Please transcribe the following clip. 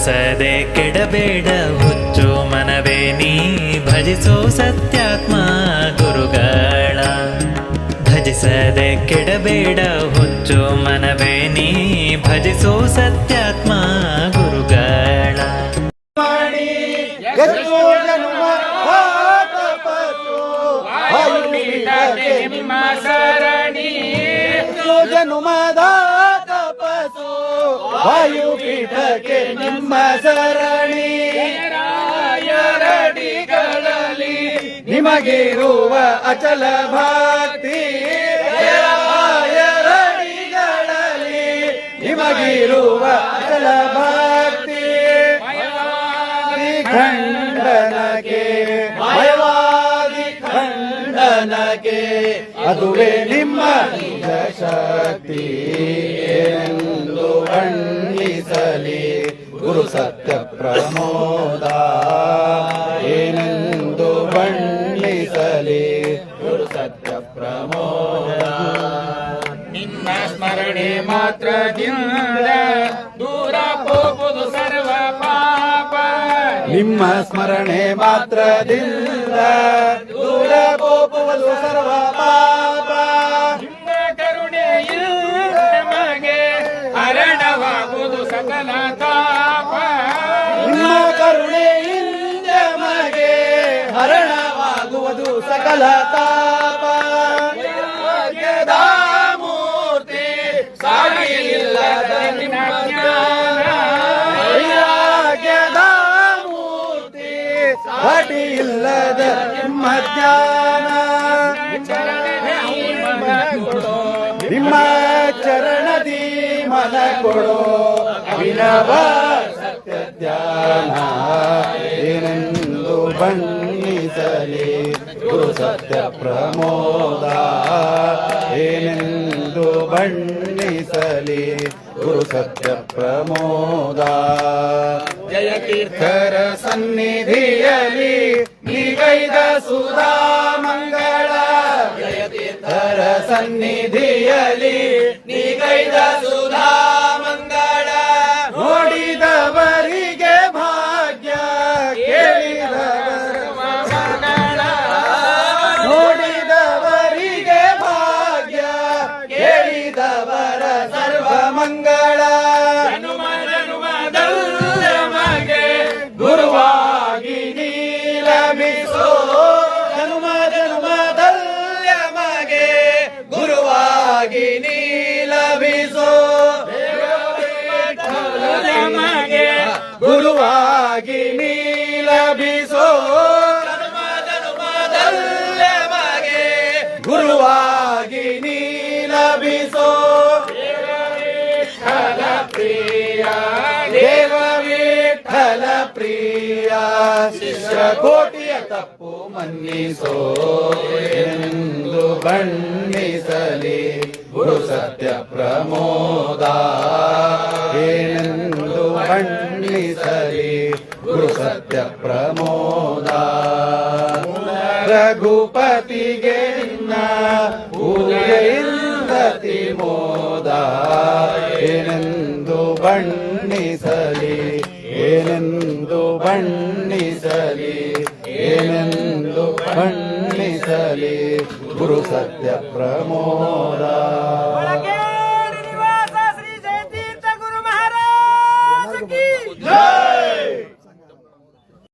ಭಜಿಸದೆ ಕೆಡಬೇಡ ಹುಚ್ಚು ಮನವೇ ನೀ ಭಜಿಸೋ ಸತ್ಯಾತ್ಮ ಗುರುಗಳ. ಭಜಿಸದೆ ಕೆಡಬೇಡ ಹುಚ್ಚು ಮನವೇ ನೀ ಭಜಿಸೋ ಸತ್ಯಾತ್ಮ ಗುರುಗಳ. ಸರಣಿ ಜನುಮದ ತಪಸ್ಸು. ವಾಯುಪೀಠಕ್ಕೆ ನಿಮ್ಮ ಸರಣಿ. ರಾಯರಡಿಗಳಲ್ಲಿ ನಿಮಗಿರುವ ಅಚಲ ಭಕ್ತಿ. ರಾಯರಡಿಗಳಲ್ಲಿ ನಿಮಗಿರುವ ಅಚಲ ಭಕ್ತಿ. ಖಂಡನಗೆ ಭಯವಾದಿ ಖಂಡನಗೆ ಅದುವೇ ನಿಮ್ಮ ಶಕ್ತಿ ಎಂದು ಬಣ್ಣಿಸಲಿ ಗುರು ಸತ್ಯ ಪ್ರಮೋದ ಏನೆಂದು ಬಣ್ಣಿಸಲಿ ಗುರು ಸತ್ಯ ಪ್ರಮೋದ ನಿಮ್ಮ ಸ್ಮರಣೆ ಮಾತ್ರದಿಂದ ದೂರ ಹೋಗುವುದು ಸರ್ವ ಪಾಪ. ನಿಮ್ಮ ಸ್ಮರಣೆ ಮಾತ್ರದಿಂದ ದೂರ ಹೋಗುವುದು ಸರ್ವ ಪಾಪ. ತಾಪ ನಿಮ್ಮ ಕರುಣೆಯಿಂದ ಮಗೆ ಹರಣವಾಗುವುದು ಸಕಲ ತಾಪ. ಮೂರ್ತಿ ಸಾವಿಲ್ಲದ ನಿಮ್ಮ ಜ್ಞಾನ. ಮೂರ್ತಿ ಸಾಟಿ ಇಲ್ಲದ ನಿಮ್ಮ ಜ್ಞಾನ. ನಿಮ್ಮ ಚರಣದಿ ಮನ ಕೊಡೋ ಅಭಿನವ ಸತ್ಯ ಧ್ಯಾನ ಏನೆಂದು ಬಣ್ಣಿಸಲಿ ಗುರು ಸತ್ಯ ಪ್ರಮೋದ. ಏನೆಂದು ಬಣ್ಣಿಸಲಿ ಗುರು ಸತ್ಯ ಪ್ರಮೋದ. ಜಯತೀರ್ಥರ ಸನ್ನಿಧಿಯಲಿ ನಿಗೈದ ಸುಧಾ ಮಂಗಳ ಜಯತೀರ್ಥರ ಸನ್ನಿಧಿಯಲಿ ನೀಗೈದ ಸುಧಾ ಗುರುವಾಗಿ ನೀಲಭಿಸೋ ನಮಗೆ ಗುರುವಾಗಿ ನೀಲಭಿಸೋ ಮಗೆ ಗುರುವಾಗಿ ನೀಲಭಿಸೋ ಪ್ರಿಯ ಪ್ರಿಯ ಶಿಷ್ಯ ಕೋಟಿಯ ತಪ್ಪು ಮನ್ನಿಸೋ ಎಂದು ಬಣ್ಣಿಸಲಿ. ಗುರು ಸತ್ಯ ಪ್ರಮೋದ ಏನೆಂದು ಬಣ್ಣಿಸಲಿ. ಗುರು ಸತ್ಯ ಪ್ರಮೋದ ರಘುಪತಿಗೆ ನಿನ್ನ ಪೂಜೆಯಿಂದತಿ ಮೋದ ಏನೆಂದು ಬಣ್ಣಿಸಲಿ ಬಣ್ಣಿಸಲಿ ಏನೆಂದು ಬಣ್ಣಿಸಲಿ ಗುರು ಸತ್ಯ ಪ್ರಮೋದ.